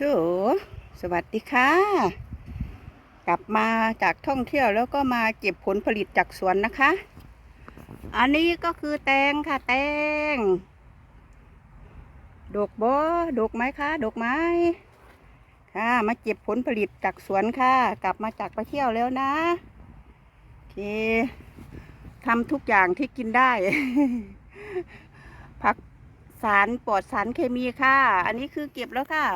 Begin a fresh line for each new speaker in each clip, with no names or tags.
สูสวัสดีค่ะ กลับมาจากท่องเที่ยวแล้วก็มาเก็บผลผลิตจากสวนนะคะ อันนี้ก็คือแตงค่ะ แตงดกบอดกไหมคะดกไหมค่ะ มาเก็บผลผลิตจากสวนค่ะ กลับมาจากไปเที่ยวแล้วนะโอเคทำทุกอย่างที่กินได้ ผักสารปลอดสารเคมีค่ะ อันนี้คือเก็บแล้วค่ะ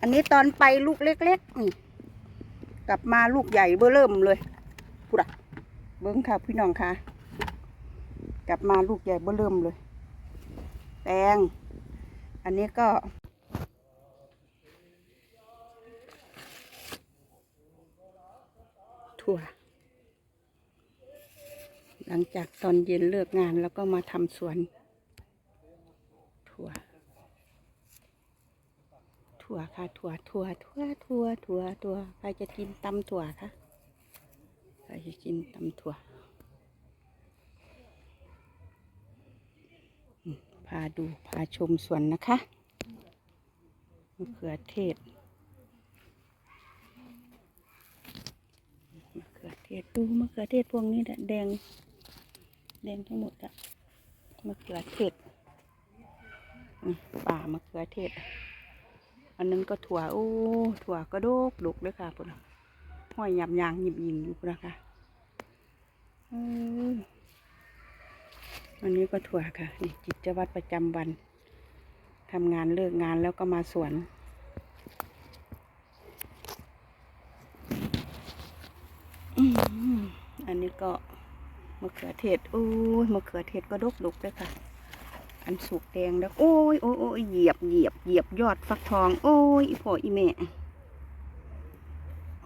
อันนี้ตอนไปลูกเล็กๆนี่กลับมาลูกใหญ่เบ้อเริ่มเลยพูดอะเบิ้งค่ะพี่น้องค่ะ กลับมาลูกใหญ่เบ้อเริ่มเลย แตง อันนี้ก็ถั่ว หลังจากตอนเย็นเลิกงานแล้วก็มาทำสวน ถั่ว ถั่วค่ะ ถั่วถั่วถั่วถั่วถั่วถั่วใครจะกินตำถั่วคะใครจะกินตำถั่วพาดูพาชมสวนนะคะมะเขือเทศมะเขือเทศดูมะเขือเทศพวกนี้แหละแดงแดงทั้งหมดอะมะเขือเทศป่ามะเขือเทศ อันนึงก็ถั่วโอ้ถั่วก็ดกดกเลยค่ะพุ่นะห้อยหยับยางหยิบยิงอยู่พุ่นะคะอันนี้ก็ถั่วค่ะนี่กิจวัตรประจำวันทำงานเลิกงานแล้วก็มาสวนอันนี้ก็มะเขือเทศโอ้มะเขือเทศก็ดกดกเลยค่ะ อันสุกแดงแล้วโอ้ยโอ้ยโอ้ยเหยียบเหยียบเหยียบยอดฟักทอง โอ้ยอีพ่ออีแม่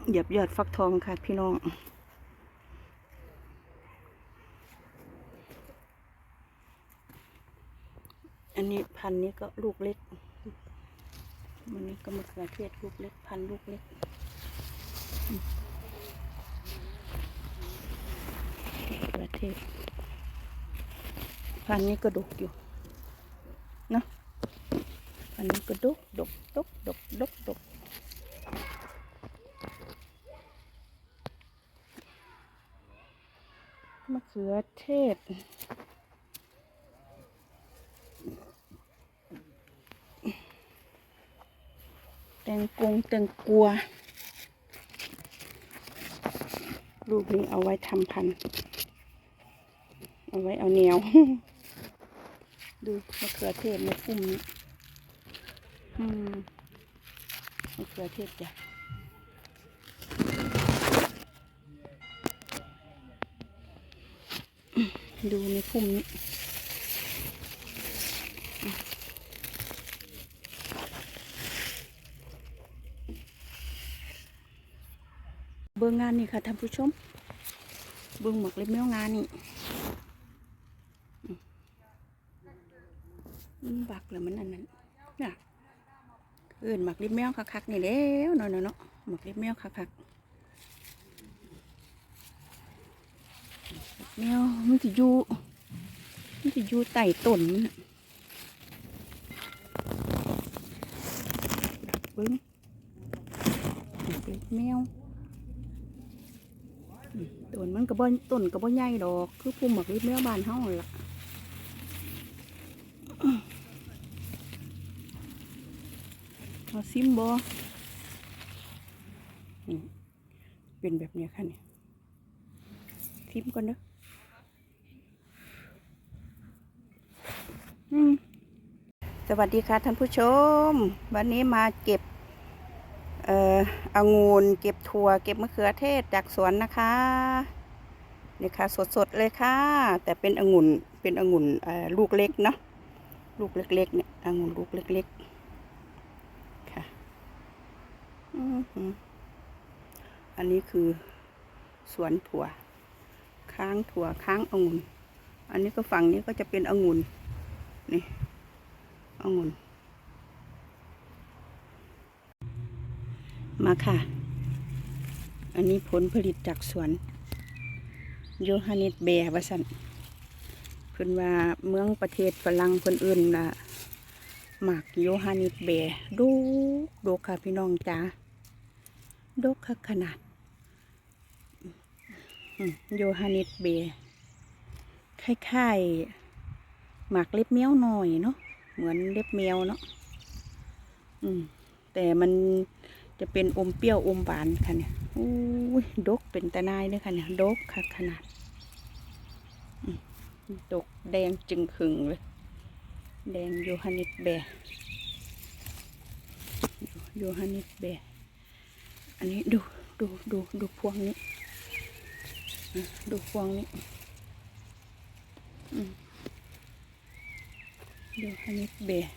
เหยียบยอดฟักทองค่ะพี่น้องอันนี้พันนี้ก็ลูกเล็กมันนี้ก็มะเขือเทศลูกเล็กพันลูกเล็กมะเขือเทศพันนี้ก็ดกอยู่ เนาะพันนี้ก็ดกดกดกดกดกดกมะเขือเทศแตงกงแตงกัว ลูกนี้เอาไว้ทำพัน เอาไว้เอาแนว ดูมะเขือเทศในพุ่มนี้ อืมมะเขือเทศจ้ะดูในพุ่มนี้เบื้องงานนี่ค่ะท่านผู้ชม เบื้องหมักเล็บแมวงานนี่ มัน บักแล้วมันอันนั้นน่ะเอื่นหมักริบแมวคักๆนี่แล้วเนาะเนาะเนาะหมักริบแมวคักๆแมวมันจะอยู่มันจะอยู่ใต้ต้นมันน่ะดักเบิ้งหมักริบแมวต้นมันกระบอนต้นกระบอใหญ่ดอก คือภูมิหมักริบแมวบานเฮานั่นล่ะ เอาซิมบอนี่เป็นแบบเนี้ยค่ะเนี่ยซิมก่อนเด้ออืมสวัสดีค่ะท่านผู้ชม วันนี้มาเก็บ เอ่อองุ่นเก็บถั่ว เก็บมะเขือเทศจากสวนนะคะนี่ค่ะสดๆเลยค่ะ แต่เป็นองุ่นเป็นองุ่นเอ่อลูกเล็กเนาะ ลูกเล็กๆเนี่ยองุ่นลูกเล็กๆ ค่ะอันนี้คือสวนถั่ว ค้างถั่วค้างองุ่น อันนี้ก็ฝั่งนี้ก็จะเป็นองุ่น นี่องุ่น มาค่ะ อันนี้ผลผลิตจากสวนโยฮันนิสเบียร์วสัน เพิ่นว่าเมืองประเทศฝรั่งเพิ่นอื่นนะหมากโยฮันนิสเบร์ดูดกค่ะพี่น้องจ้าดกค่ะขนาดโยฮานิสเบย์คล้ายๆหมากเล็บเมี้ยวหน่อยเนาะเหมือนเล็บแมวเนาะอืมแต่มันจะเป็นอมเปรี้ยวอมหวานค่ะเนี่ยอู้ดกเป็นตะนายเลยค่ะเนี่ยดกค่ะขนาด ดกแดงจึงขึงเลย แดงโยฮันนิสแบร์โยฮันนิสแบร์อันนี้ดูดูดูดูพวงนี้ ดูพวงนี้อืมโยฮันนิสแบร์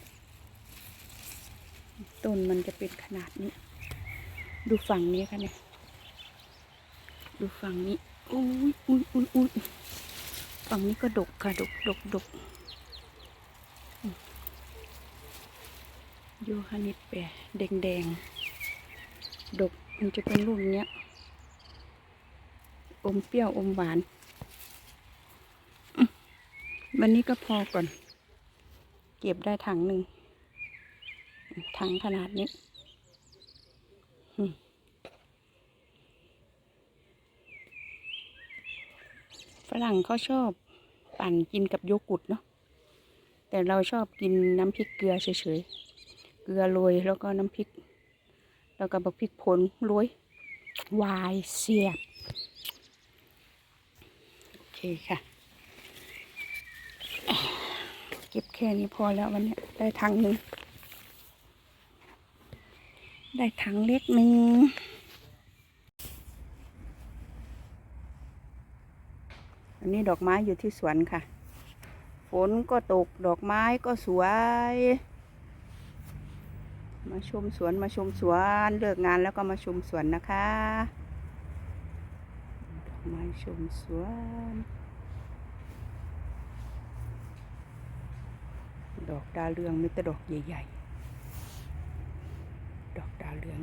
ต้นมันจะเป็นขนาดนี้ ดูฝั่งนี้ค่ะเนี่ย ดูฝั่งนี้อุ้ยอุ้ยอุ้ยอุ้ย ฝั่งนี้ก็ดกค่ะ ดกดกดกอืมโยฮันนิสแปะแดงแดงดกมันจะเป็นรูปเนี้ย อมเปรี้ยวอมหวาน วันนี้ก็พอก่อน เก็บได้ถังหนึ่งถังขนาดนี้ รั่งเขาชอบปั่นกินกับโยกุรตเนาะแต่เราชอบกินน้ำพริกเกลือเฉยๆ เกลือโรยแล้วก็น้ำพริก แล้วก็บักพริกผลโรยวายเสียบ โอเคค่ะ เก็บแค่นี้พอแล้ววันนี้ได้ถังหนึ่งได้ถังเล็กหนึ่ง อันนี้ดอกไม้อยู่ที่สวนค่ะ ฝนก็ตกดอกไม้ก็สวย มาชมสวนมาชมสวนเลิกงานแล้วก็มาชมสวนนะคะ ดอกไม้ชมสวน ดอกดาวเรืองมีแต่ดอกใหญ่ๆ ดอกดาวเรือง